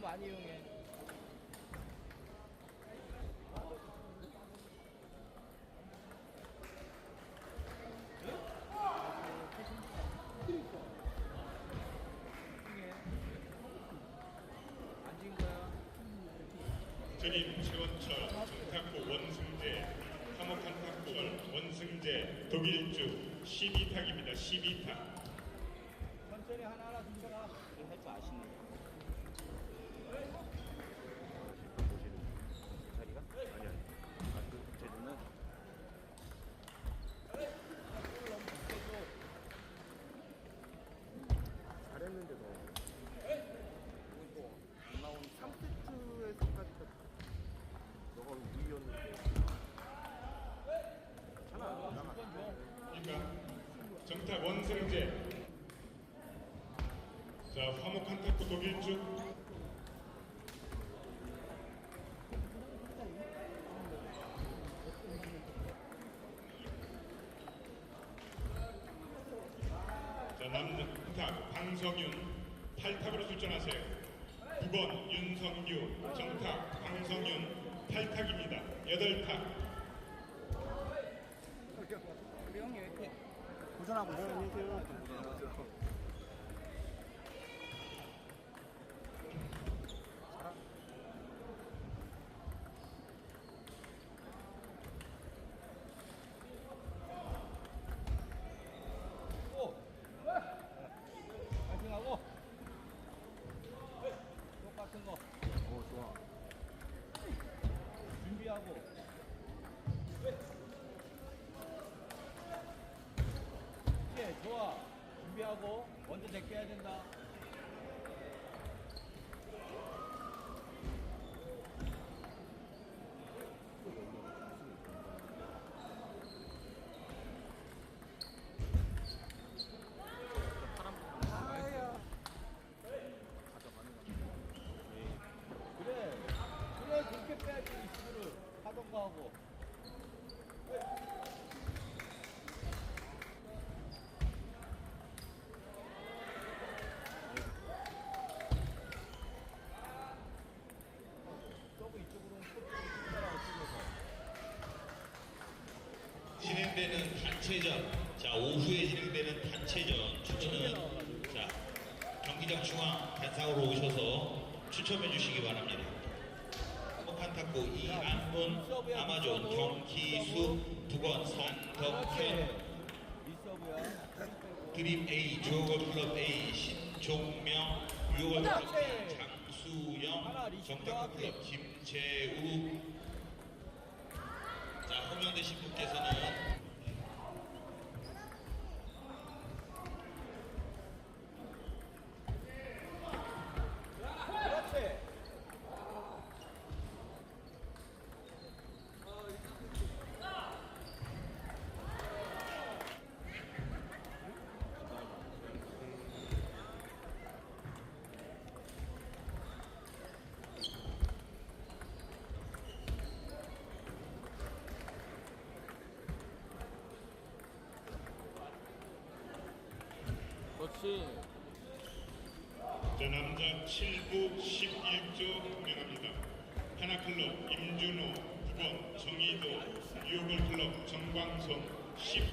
많이 이용해. 전임 최원철 정탁구 원승재 화목한 탁구월 원승재 독일주 12탁입니다. 12탁 정탁 원승재 자 화목한 탁구 독일주 자 남탁. 방성윤. 8탁으로 출전하세요. 9번 윤성규 정탁. 방성윤. 8탁입니다. 8탁. 우리 형이 왜 이렇게 도전하고 있어요. 하고 먼저 제껴야 된다 그래 그래 그렇게 빼야지 이슈를 하던가 하고 저거 이쪽으로 손가락을 찍어서 진행되는 단체전, 자 오후에 진행되는 단체전. 추천은 자 경기장 중앙 단상으로 오셔서 추첨해 주시기 바랍니다. 한복한 탁구 이안문, 아마존, 경기수, 두건, 미서브야 드림 A, 조걸 클럽 A, 신종명, 유월 B, 장수영, 정탁구 클럽 김재우. 자, 호명되신 분께서는 그렇지 그렇지 자 남자 7부 11조 호명합니다. 하나클럽 임준호 9번 정희도 유골클럽 정광성 10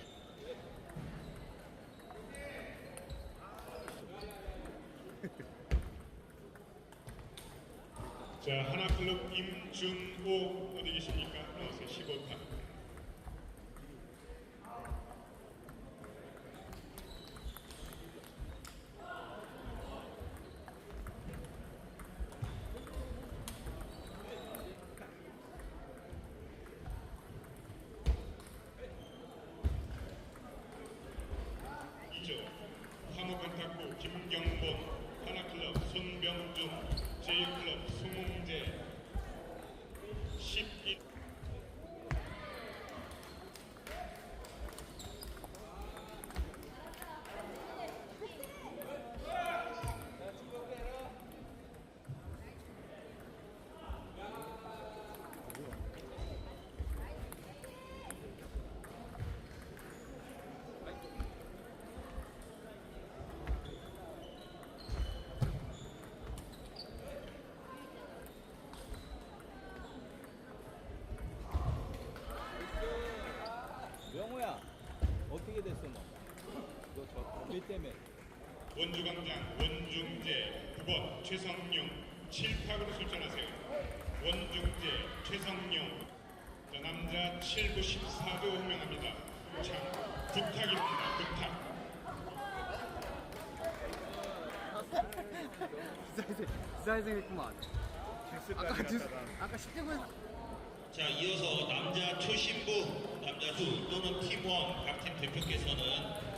자, 하나클럽 임준호 어디 계십니까? 나오세요. 15타. 이조 화목한 탁구 김경본 하나클럽 손병준 제이클럽 송홍재. 12자 지금 해라 몇 때문에? 원주광장 원중재 9번 최성용 7탁으로 출전하세요. 원중재 최성용 자, 남자 7부 14도 호명합니다. 자, 9탁입니다. 9탁. 기사회생 했구만. 아까 듀, 아까 10대구에서 자, 이어서 남자 초신부, 남자 수 또는 팀원 각 팀 대표께서는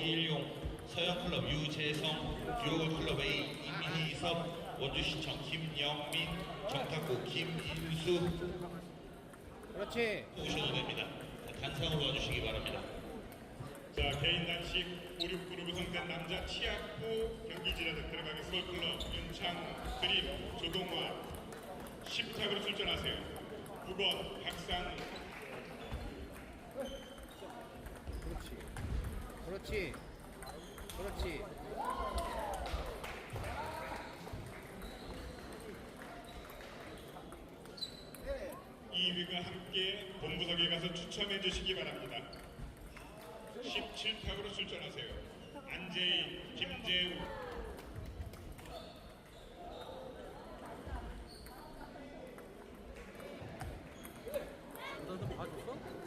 이일용 서영클럽 유재성, 듀오골클럽 A 임희섭, 원주시청 김영민, 정탁구 김인수 그렇지. 오셔도 됩니다. 단상으로 와주시기 바랍니다. 자, 개인 단식 5, 6그룹 구성된 남자 치약부 경기지라도 들어가게 서울클럽 윤창, 드림, 조동화 10탁으로 출전하세요. 9번 박상우 그렇지. 그렇지. 그렇지. 2위가 함께 본부석에 가서 추첨해 주시기 바랍니다. 17탁으로 출전하세요. 안재인, 김재우, 너도 봐줬어?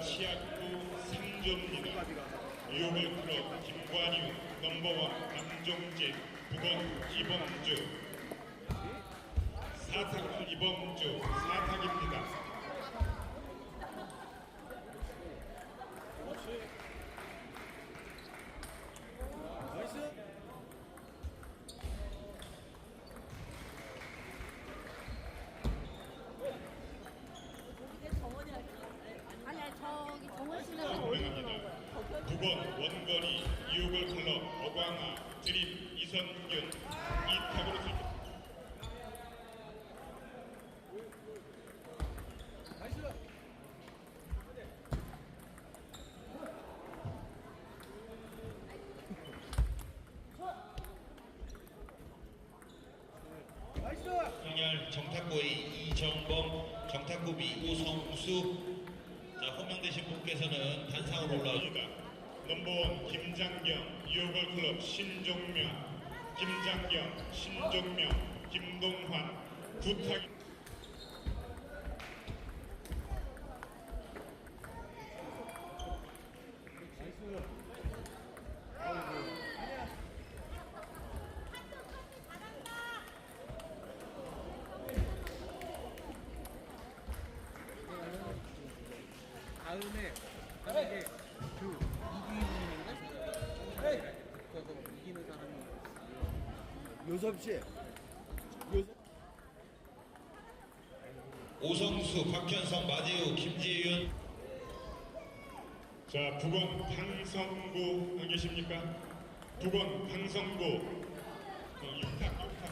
치약부 3조입니다. 유골 클럽 김관유, 넘버원 남종재, 9번 이범주, 4탁으로 이범주, 4탁입니다. 나이스. 아니 아니 저기 정원 씨는 호명합니다. 9번 원거리 유골 클럽 어광아, 드림 이선균, 2탁으로 출전. 나이스. 나이스. A 이정범, 정탁구 B 오성수 자, 호명되신 분께서는 단상으로 올라옵니다. 넘버원 김장경, 유골 클럽 신종명, 김장경, 신종명, 김동환, 구탁. 다음에 만약에 그 이기는인가? 그래서 이기는 사람이 요섭 씨. 오성수, 박현성, 마재우, 김재윤 자, 9번 강성구 안 계십니까? 9번 강성구 어, 6탁, 6탁.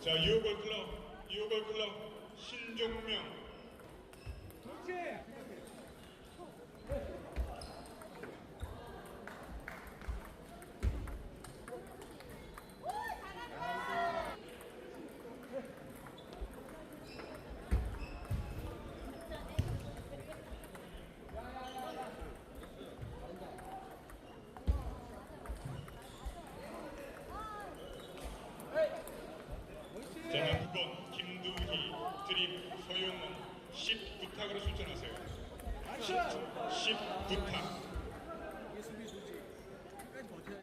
자, 유골 클럽, 유골 신종명 그렇지.